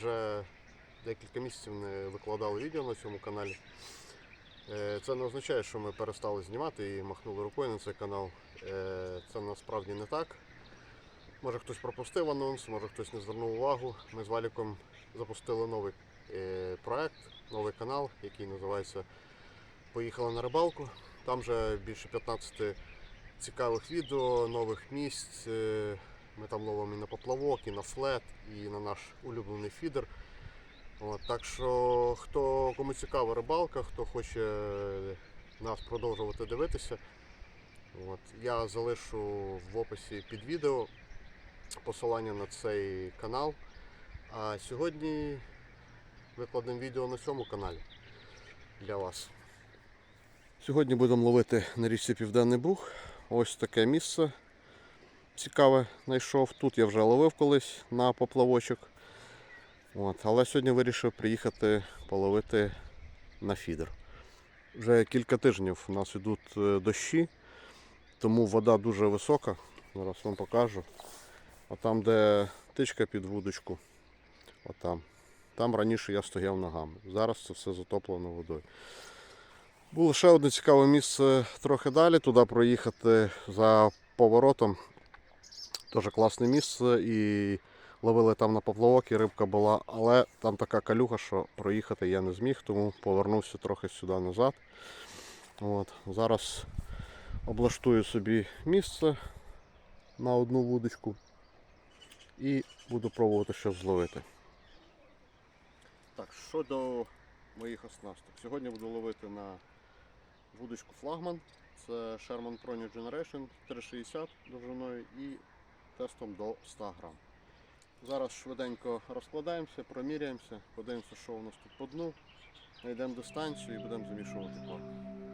Вже декілька місяців не викладали відео на цьому каналі. Е, Це не означає, що ми перестали знімати і махнули рукою на цей канал. Е, Це насправді не так. Може хтось пропустив анонс, може хтось не звернув увагу. Ми з Валіком запустили новий е, проект, новий канал, який називається Поїхали на рибалку. Там вже більше 15 цікавих відео, нових місць. Ми там ловимо і на поплавок, і на флет, і на наш улюблений фідер. От, так що, хто кому цікава рибалка, хто хоче нас продовжувати дивитися, от, я залишу в описі під відео посилання на цей канал. А сьогодні викладемо відео на цьому каналі для вас. Сьогодні будемо ловити на річці Південний Буг. Ось таке місце цікаве знайшов. Тут я вже ловив колись на поплавочок. От. Але сьогодні вирішив приїхати половити на фідер. Вже кілька тижнів у нас йдуть е, дощі, тому вода дуже висока. Зараз вам покажу. А там, де тичка під вудочку, отам. Там раніше я стояв ногами. Зараз це все затоплено водою. Було ще одне цікаве місце трохи далі, туди проїхати за поворотом. Теж класне місце і ловили там на поплавок і рибка була, але там така калюга, що проїхати я не зміг, тому повернувся трохи сюди назад. От. Зараз облаштую собі місце на одну вудочку і буду пробувати щось зловити. Так, щодо моїх оснасток. Сьогодні буду ловити на вудочку флагман. Це Sherman Pro New Generation 360 довжиною і тестом до 100 грам. Зараз швиденько розкладаємося, проміряємося, подивимося, що у нас тут по дну, знайдемо дистанцію і будемо замішувати корм.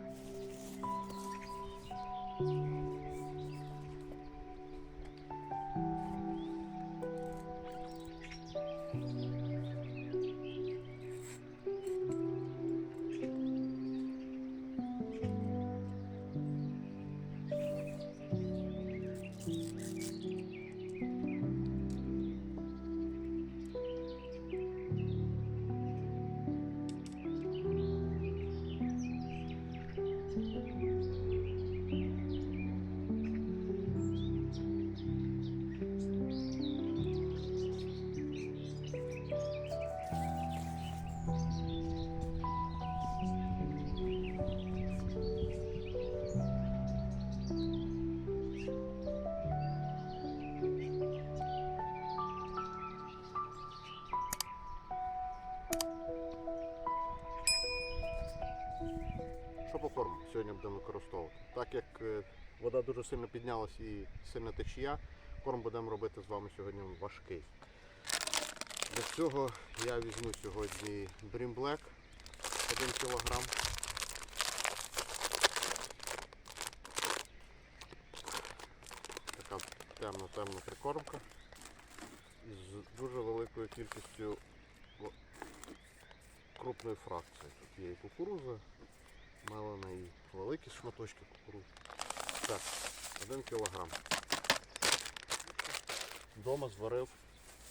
Сьогодні будемо використовувати? Так як е, вода дуже сильно піднялась і сильна течія, корм будемо робити з вами сьогодні важкий. Для цього я візьму сьогодні Dream Black 1 кг. Така темна-темна прикормка з дуже великою кількістю крупної фракції. Тут є і кукуруза, мелена і великі шматочки кукурузи. Так, 1 кілограм. Дома зварив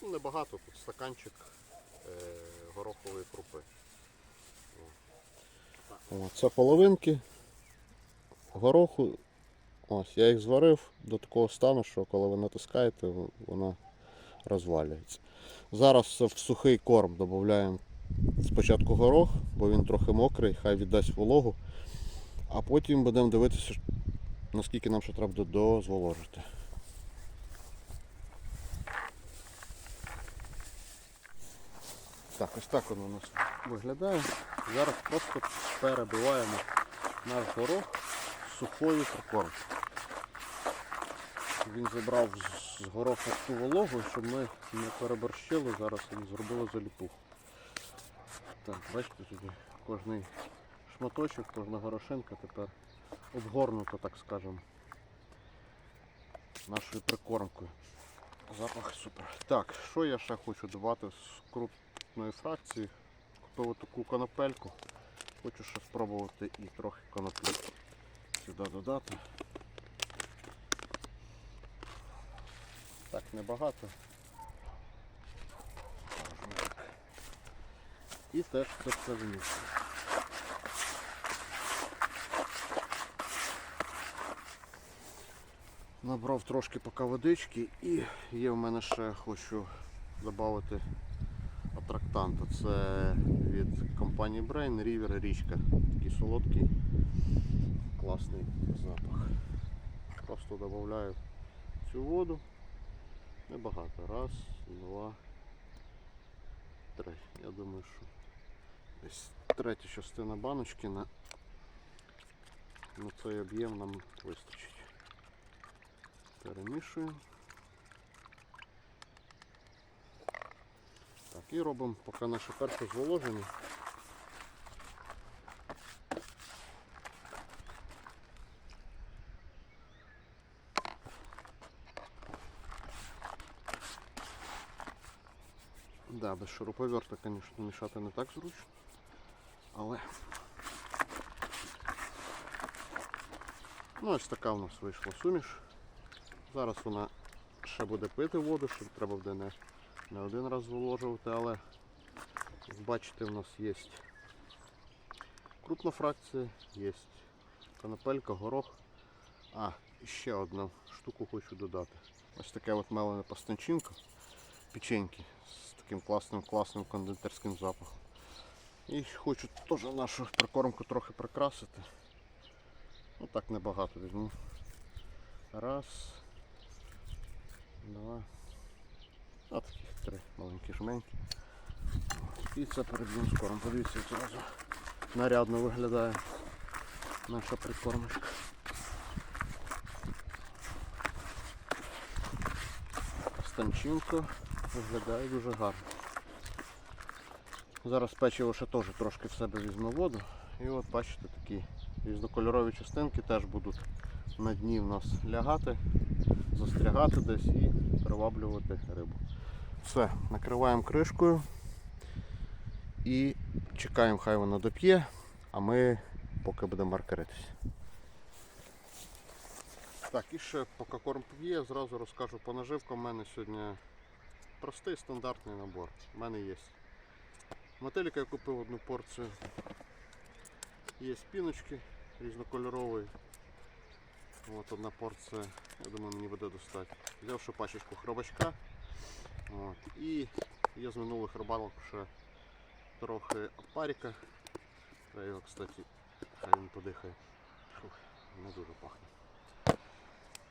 ну, небагато, тут стаканчик е, горохової крупи. О, це половинки гороху. Ось, я їх зварив до такого стану, що коли ви натискаєте, вона розвалюється. Зараз в сухий корм додаємо спочатку горох, бо він трохи мокрий, хай віддасть вологу, а потім будемо дивитися, наскільки нам ще треба дозволожити. Так, ось так воно у нас виглядає. Зараз просто перебиваємо наш горох сухою прикормкою. Він забрав з- гороха всю вологу, щоб ми не переборщили, зараз і зробили заліпуху. Так, бачите, тоді кожний шматочок, кожна горошинка тепер обгорнута, так скажемо, нашою прикормкою. Запах супер. Так, що я ще хочу додати з крупної фракції? Купив таку конопельку. Хочу ще спробувати і трохи коноплі сюди додати. Так, небагато. І теж вимішуємо. Набрав трошки поки водички і є в мене ще хочу додати атрактант. Це від компанії Brain River річка. Такий солодкий, класний запах. Просто додаю цю воду. Небагато. Раз, два, три. Я думаю, що десь третя частина баночки на, на цей об'єм нам вистачить. Перемішуємо. Так, і робимо поки наше перше зволоження. Да, без шуруповерта, звісно, мішати не так зручно, але ну ось така в нас вийшла суміш. Зараз вона ще буде пити воду, що треба буде не, не один раз зволожувати, але бачите, в нас є крупна фракція, є канапелька, горох. А, ще одну штуку хочу додати. Ось таке от мелене пастанчинка, печеньки з таким класним класним кондитерським запахом. І хочу теж нашу прикормку трохи прикрасити. Ну так небагато візьму. Раз. Два. А таких три маленькі жменьки. І це переб'ємо скором. Подивіться, як зразу нарядно виглядає наша прикормочка. Станчинка виглядає дуже гарно. Зараз печиво ще теж трошки в себе візьме воду. І от бачите такі різнокольорові частинки теж будуть на дні в нас лягати, застрягати десь і приваблювати рибу. Все, накриваємо кришкою і чекаємо, хай воно доп'є, а ми поки будемо маркеритись. Так, і ще поки корм п'є, зразу розкажу по наживкам. У мене сьогодні простий стандартний набор. У мене є мотеліка, я купив одну порцію. Є спіночки різнокольорові. От одна порція, я думаю, мені буде достатньо. Взяв ще пачечку хробачка. От. І є з минулих рибалок ще трохи опаріка. Треба його, кстати, хай він подихає. Фух, не дуже пахне.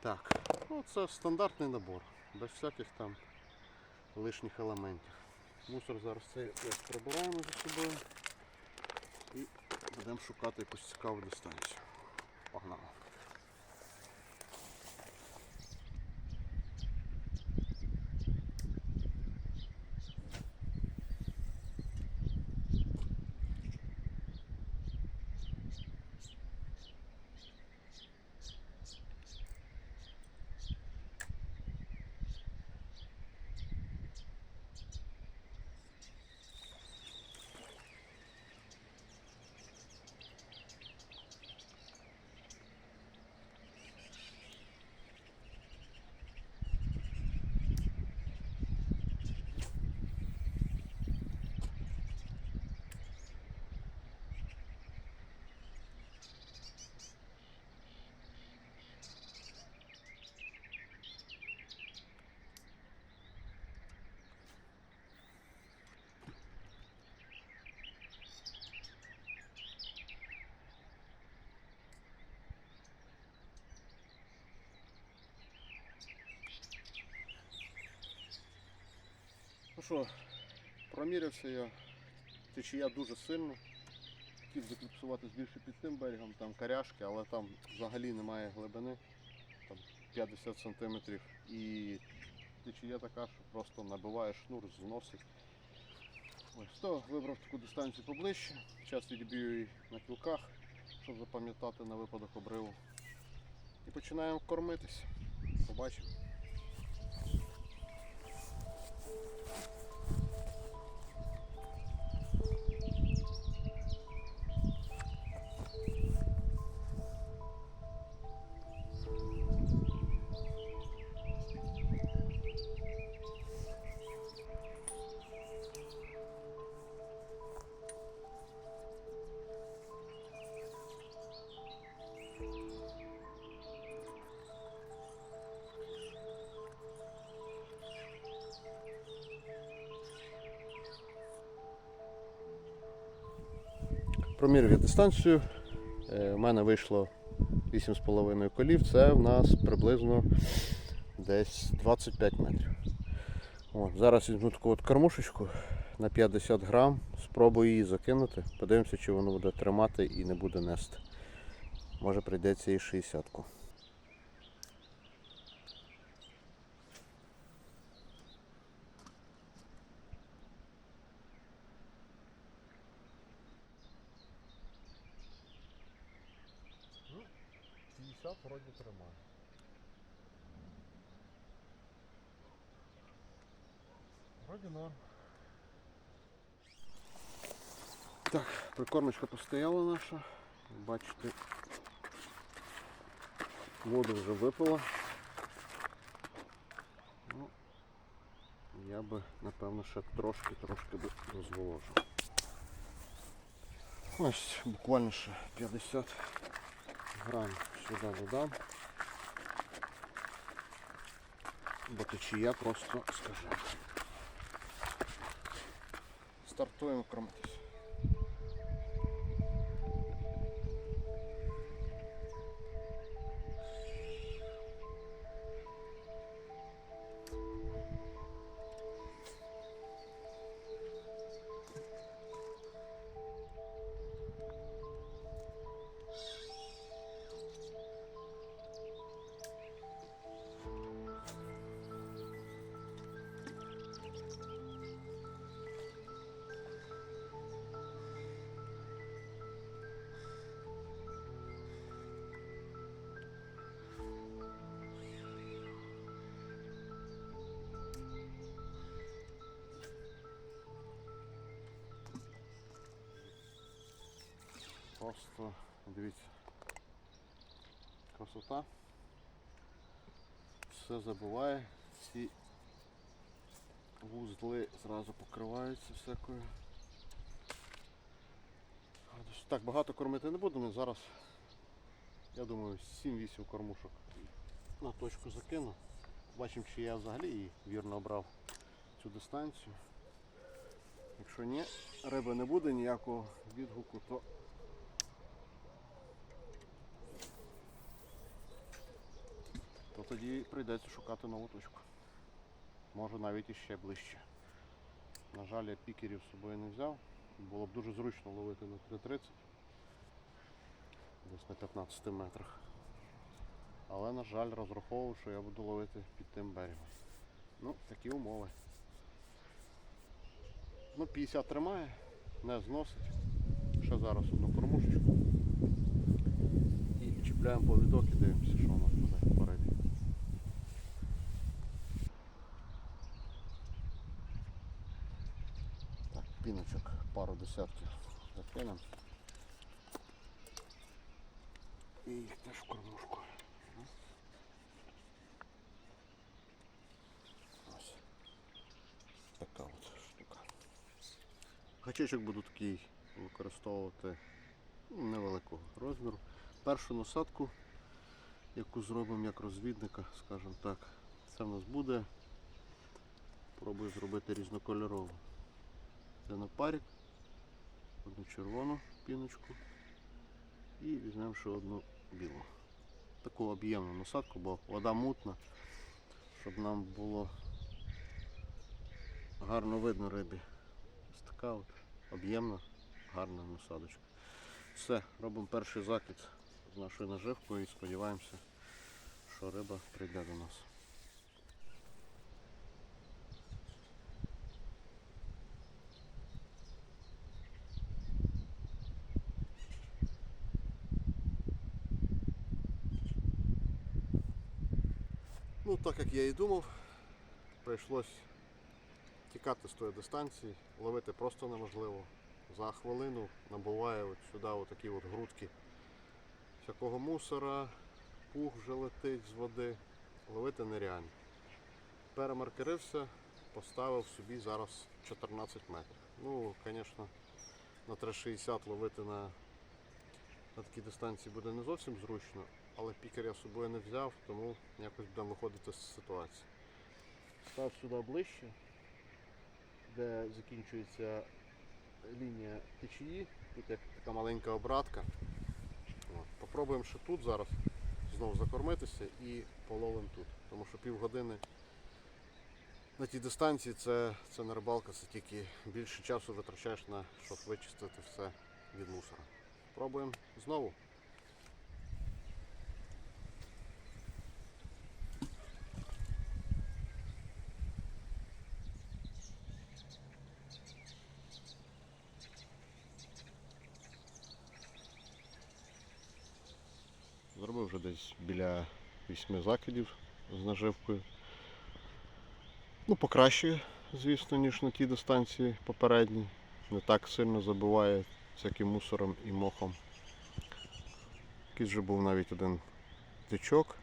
Так, ну це стандартний набор, без всяких там лишніх елементів. Мусор зараз цей прибираємо за собою і будемо шукати якусь цікаву дистанцію. Погнали. Що, промірився я. Течія дуже сильно. Хотів закліпсуватись більше під тим берегом, там коряшки, але там взагалі немає глибини, там 50 см. І течія така, що просто набиває шнур, зносить. Ось то вибрав таку дистанцію поближче. Зараз відбію її на кілках, щоб запам'ятати на випадок обриву. І починаємо кормитись. Побачимо. Проміряв я дистанцію. Е, У мене вийшло 8,5 колів. Це в нас приблизно десь 25 метрів. От, зараз візьму таку от кормушечку на 50 грам. Спробую її закинути. Подивимося, чи воно буде тримати і не буде нести. Може прийдеться і 60-ку. Так, прикормочка постояла наша. Бачите, воду вже випила. Ну, я би, напевно, ще трошки-трошки би дозволожив. Ось буквально ще 50 грам сюди додам. Бо течія просто скажена. Стартуємо кормитись. Просто дивіться. Красота. Все забуває, всі вузли зразу покриваються всякою. Так, багато кормити не будемо. Зараз, я думаю, 7-8 кормушок на точку закину. Бачимо, чи я взагалі її вірно обрав цю дистанцію. Якщо ні, риби не буде ніякого відгуку, то тоді прийдеться шукати нову точку. Може навіть іще ближче. На жаль, я пікерів з собою не взяв. Було б дуже зручно ловити на 3.30 десь на 15 метрах. Але, на жаль, розраховував, що я буду ловити під тим берегом. Ну, такі умови. Ну, 50 тримає, не зносить. Ще зараз одну кормушечку. І чіпляємо повідок і дивимося, що у нас буде по рибі. Так, піночок пару десятків закинемо. І їх теж в кормушку. Ось. Така от штука. Гачечок буду такий використовувати невеликого розміру. Першу насадку, яку зробимо як розвідника, скажімо так, це в нас буде. Пробую зробити різнокольорову. Це на парік, одну червону піночку і візьмемо ще одну білу. Таку об'ємну насадку, бо вода мутна, щоб нам було гарно видно рибі. Ось така от об'ємна, гарна насадочка. Все, робимо перший закид з нашою наживкою і сподіваємося, що риба прийде до нас. Так як я і думав, прийшлось тікати з тої дистанції, ловити просто неможливо. За хвилину набуває от сюди отакі от грудки всякого мусора, пух вже летить з води. Ловити нереально. Перемаркерився, поставив собі зараз 14 метрів. Ну, звісно, на 360 ловити на, на такій дистанції буде не зовсім зручно, але пікер я з собою не взяв, тому якось будемо виходити з ситуації. Став сюди ближче, де закінчується лінія течії, Тут як така маленька обратка. От. Попробуємо ще тут зараз знову закормитися і половимо тут. Тому що півгодини на тій дистанції це, це не рибалка, це тільки більше часу витрачаєш на щоб вичистити все від мусора. Пробуємо знову. Зробив вже десь біля вісьми закидів з наживкою. Ну, покращує, звісно, ніж на тій дистанції попередній. Не так сильно забиває всяким мусором і мохом. Якийсь вже був навіть один тичок.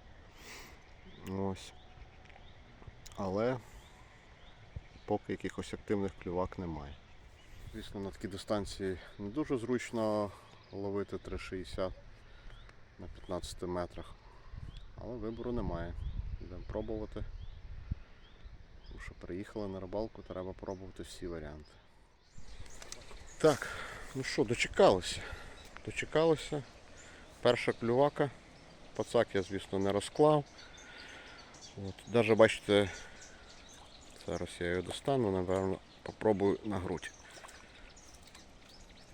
Ось. Але поки якихось активних клювак немає. Звісно, на такій дистанції не дуже зручно ловити 3,60 на 15 метрах. Але вибору немає. Йдемо пробувати. Тому що приїхали на рибалку, треба пробувати всі варіанти. Так, ну що, дочекалися. Дочекалися. Перша клювака. Пацак я, звісно, не розклав. От, Даже бачите, зараз я її достану, напевно, попробую на грудь.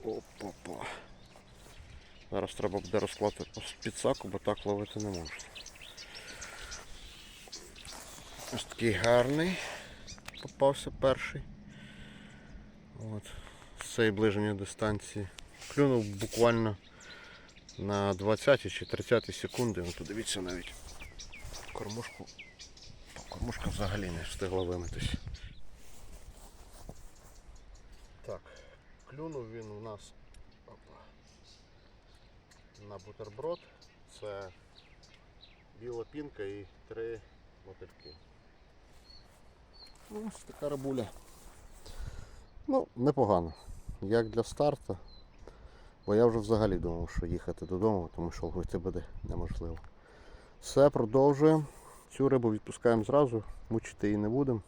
Опа-па. Зараз треба буде розклати підсаку, бо так ловити не можна. Ось такий гарний попався перший. От. З цієї ближньої дистанції. Клюнув буквально на 20 чи 30 секунди. Ну, подивіться навіть кормушку. Кормушка взагалі не встигла вимитись. Так, клюнув він у нас на бутерброд. Це біла пінка і три мотильки. Ну, Ось така рибуля. Ну, непогано. Як для старту. Бо я вже взагалі думав, що їхати додому, тому що ловити буде неможливо. Все, продовжуємо. Цю рибу відпускаємо зразу, мучити її не будемо.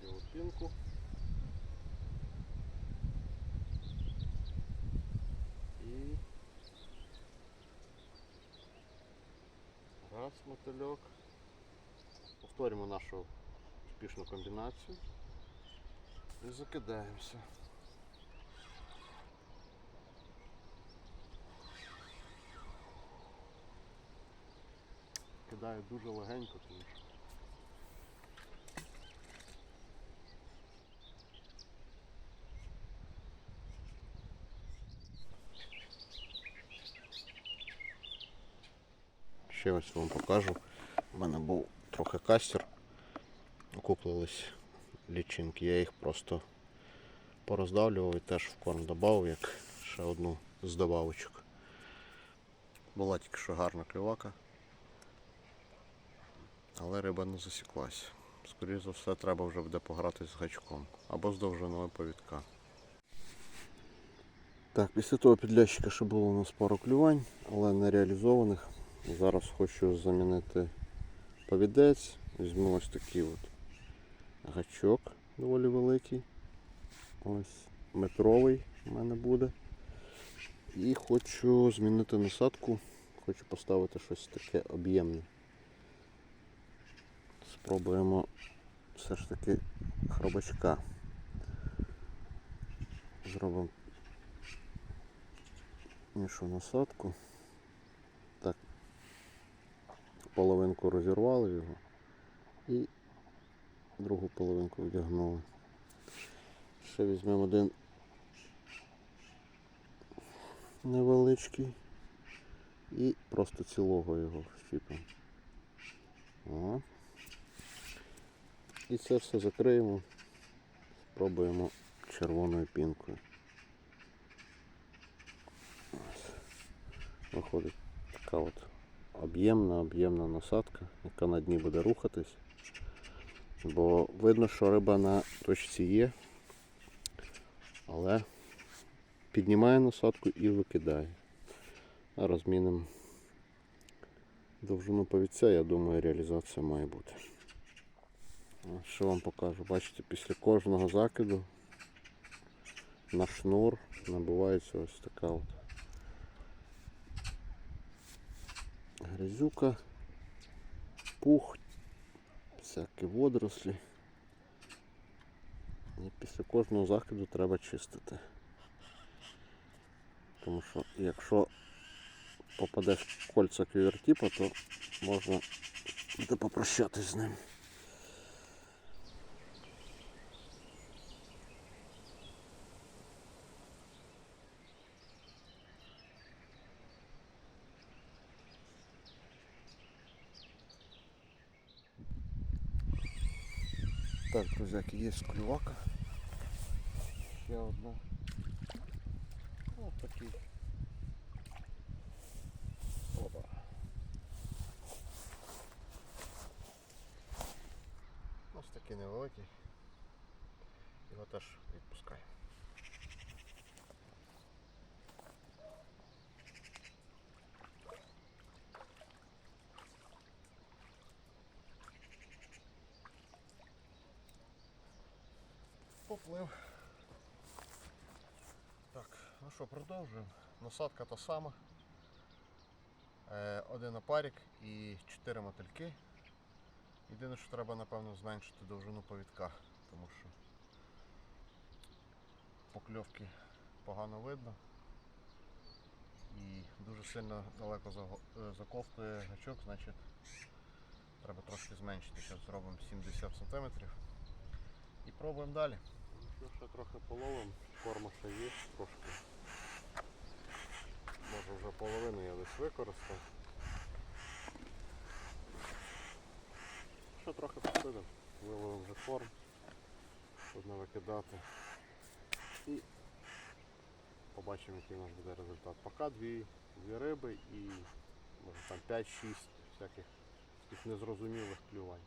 Білу пінку. І раз мотильок. Повторюємо нашу успішну комбінацію і закидаємося. Кидаю дуже легенько, тому що Ще ось вам покажу. У мене був трохи кастер. Куплились лічинки. Я їх просто пороздавлював і теж в корм додав, як ще одну з добавочок. Була тільки що гарна клювака. Але риба не засіклась. Скоріше за все, треба вже буде пограти з гачком або з довжиною повідка. Так, після того підлящика ще було у нас пару клювань, але не реалізованих. Зараз хочу замінити повідець. Візьму ось такий от гачок доволі великий. Ось метровий у мене буде. І хочу змінити насадку. Хочу поставити щось таке об'ємне. Спробуємо все ж таки хробачка. Зробимо іншу насадку. Так, половинку розірвали його і другу половинку вдягнули. Ще візьмемо один невеличкий і просто цілого його щіпимо. О. І це все закриємо, спробуємо червоною пінкою. Ось. Виходить така от об'ємна, об'ємна насадка, яка на дні буде рухатись. Бо видно, що риба на точці є, але піднімає насадку і викидає. А розмінимо довжину повідця, я думаю, реалізація має бути. Що вам покажу? Бачите, після кожного закиду на шнур набувається ось така от грязюка, пух, всякі водорослі. І після кожного закиду треба чистити. Тому що якщо попадеш в кольця квівертіпа, то можна буде попрощатись з ним. Так, друзяки, є клювака. Ще одна. Ось такий. Опа. Ось такий невеликий. Його теж Поплив. Так, ну що, продовжуємо. Насадка та сама. Е, один опарик і чотири мотильки. Єдине, що треба, напевно, зменшити довжину повідка, тому що покльовки погано видно і дуже сильно далеко е, заковтує гачок, значить треба трошки зменшити. Зараз зробимо 70 см і пробуємо далі. Ну, ще трохи половимо, форма ще є трошки. Може вже половину я десь використав. Ще трохи посидимо, виловимо вже корм, щоб не викидати. І побачимо, який у нас буде результат. Поки дві, дві риби і може там 5-6 всяких таких незрозумілих клювань.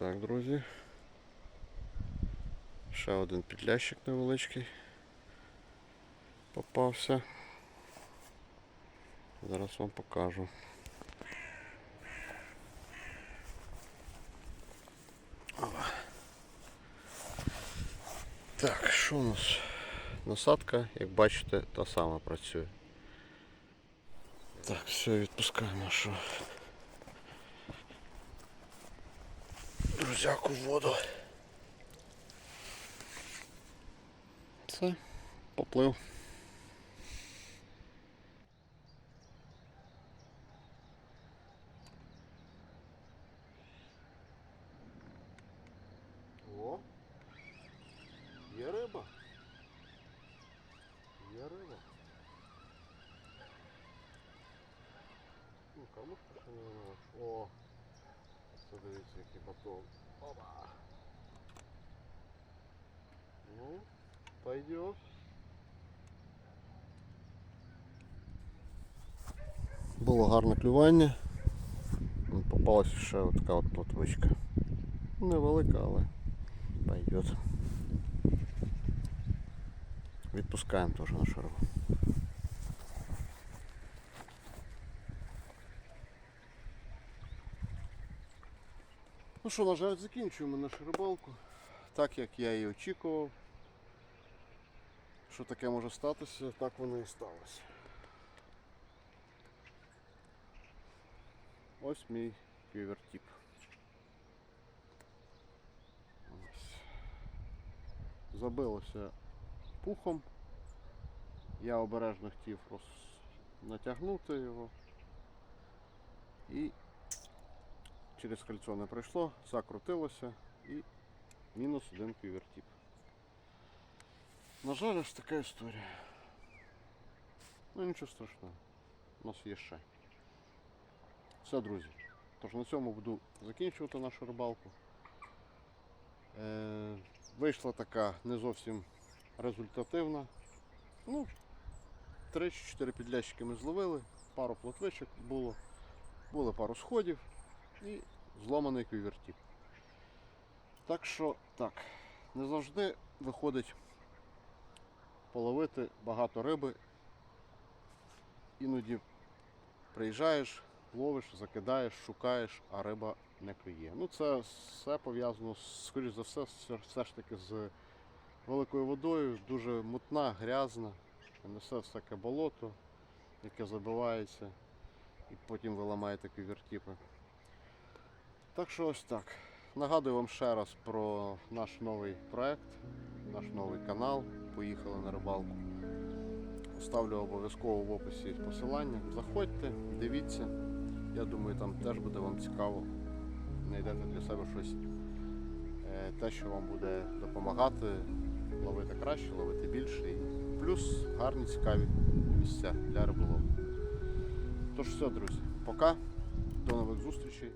Так, друзі. Ще один підлящик невеличкий попався. Зараз вам покажу. Так, що у нас? Насадка, як бачите, та сама працює. Так, все, відпускаємо нашу друзяку воду. Все, поплив. О, є риба. Є риба. Ну, кормушка ще не винула. О, це дивіться, який батон. Опа. Ну, пойдет. Було гарне клювання. Попалася ще така от плотвичка. Невелика, але пойдет. Відпускаємо теж нашу рибу. Ну що, на жаль, закінчуємо нашу рибалку. Так як я і очікував. Що таке може статися, так воно і сталося. Ось мій ківертіп. Ось. Забилося пухом. Я обережно хотів натягнути його. І через кольцо не пройшло, закрутилося і мінус один ківертіп. На жаль, ось така історія. Ну нічого страшного. У нас є ще. Все, друзі. Тож на цьому буду закінчувати нашу рибалку. Е, вийшла така не зовсім результативна. Ну, 3-4 підлящики ми зловили, пару плотвичок було, було пару сходів і зломаний квівертіп. Так що так, не завжди виходить половити багато риби. Іноді приїжджаєш, ловиш, закидаєш, шукаєш, а риба не клює. Ну це все пов'язано, скоріш за все, все, все ж таки з великою водою, дуже мутна, грязна, несе всяке болото, яке забивається і потім ви ламаєте квівертіпи. Так що ось так. Нагадую вам ще раз про наш новий проект, наш новий канал. Поїхали на рибалку. Оставлю обов'язково в описі посилання. Заходьте, дивіться. Я думаю, там теж буде вам цікаво. Знайдете для себе щось, е, те, що вам буде допомагати ловити краще, ловити більше. І плюс гарні цікаві місця для риболовлі. Тож все, друзі, пока, до нових зустрічей.